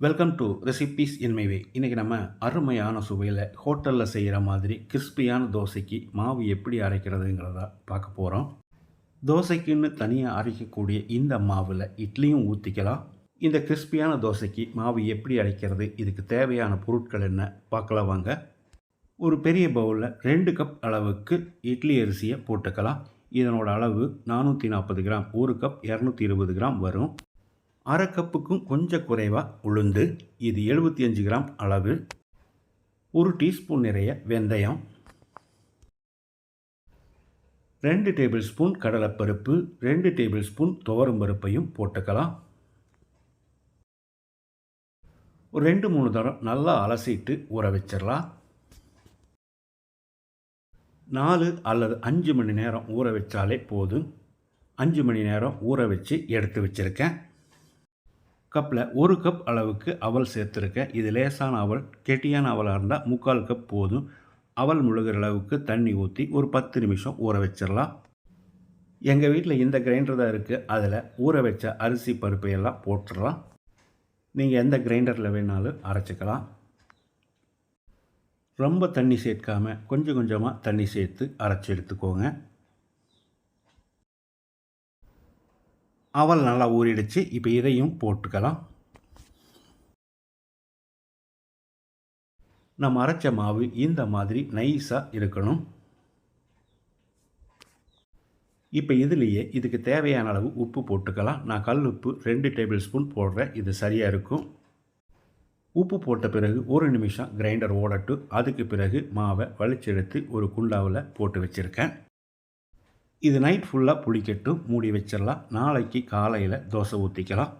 Welcome to recipes இன் இன்றைக்கி நம்ம அருமையான சுவையில் ஹோட்டலில் செய்கிற மாதிரி கிறிஸ்பியான தோசைக்கு மாவு எப்படி அரைக்கிறதுங்கிறத பார்க்க போகிறோம் தோசைக்குன்னு தனியாக அரைக்கக்கூடிய இந்த மாவில் இட்லியும் ஊற்றிக்கலாம் இந்த கிறிஸ்பியான தோசைக்கு மாவு எப்படி அரைக்கிறது இதுக்கு தேவையான பொருட்கள் என்ன பார்க்கலாம் வாங்க. ஒரு பெரிய பவுலில் ரெண்டு கப் அளவுக்கு இட்லி அரிசியை போட்டுக்கலாம். இதனோட அளவு நானூற்றி நாற்பது கிராம் ஒரு கப் இரநூத்தி இருபது கிராம் வரும். அரை கப்புக்கும் கொஞ்சம் குறைவாக உளுந்து இது எழுபத்தி அஞ்சு கிராம் அளவு ஒரு டீஸ்பூன் நிறைய வெந்தயம் ரெண்டு டேபிள் ஸ்பூன் கடலைப்பருப்பு ரெண்டு டேபிள் ஸ்பூன் துவரம் பருப்பையும் போட்டுக்கலாம். ஒரு ரெண்டு மூணு தரம் நல்லா அலசிட்டு ஊற வச்சிடலாம். நாலு அல்லது அஞ்சு மணி நேரம் ஊற வச்சாலே போதும். அஞ்சு மணி நேரம் ஊற வச்சு எடுத்து வச்சுருக்கேன். கப்பில் ஒரு கப் அளவுக்கு அவல் சேர்த்துருக்கேன். இது லேசான அவல் கெட்டியான அவலாக இருந்தால் முக்கால் கப் போதும். அவல் முழுகிற அளவுக்கு தண்ணி ஊற்றி ஒரு பத்து நிமிஷம் ஊற வச்சிடலாம் எங்கள் வீட்டில் இந்த கிரைண்டர் தான் இருக்குது அதில் ஊற வச்ச அரிசி பருப்பை எல்லாம் போட்டுடலாம் நீங்கள் எந்த கிரைண்டரில் வேணாலும் அரைச்சிக்கலாம். ரொம்ப தண்ணி சேர்க்காமல் கொஞ்சம் கொஞ்சமாக தண்ணி சேர்த்து அரைச்சி எடுத்துக்கோங்க. அவல் நல்லா ஊறிடுச்சு. இப்போ இதையும் போட்டுக்கலாம். நம்ம அரைச்ச மாவு இந்த மாதிரி நைஸாக இருக்கணும். இப்போ இதுலேயே இதுக்கு தேவையான அளவு உப்பு போட்டுக்கலாம். நான் கல் உப்பு ரெண்டு டேபிள் ஸ்பூன் போடுறேன். இது சரியாக இருக்கும். உப்பு போட்ட பிறகு ஒரு நிமிஷம் கிரைண்டர் ஓடட்டு அதுக்கு பிறகு மாவை வலிச்செடுத்து ஒரு குண்டாவில் போட்டு வச்சுருக்கேன். இது நைட் ஃபுல்லாக புளிக்கட்டும் மூடி வச்சிடலாம் நாளைக்கு காலையில் தோசை ஊற்றிக்கலாம்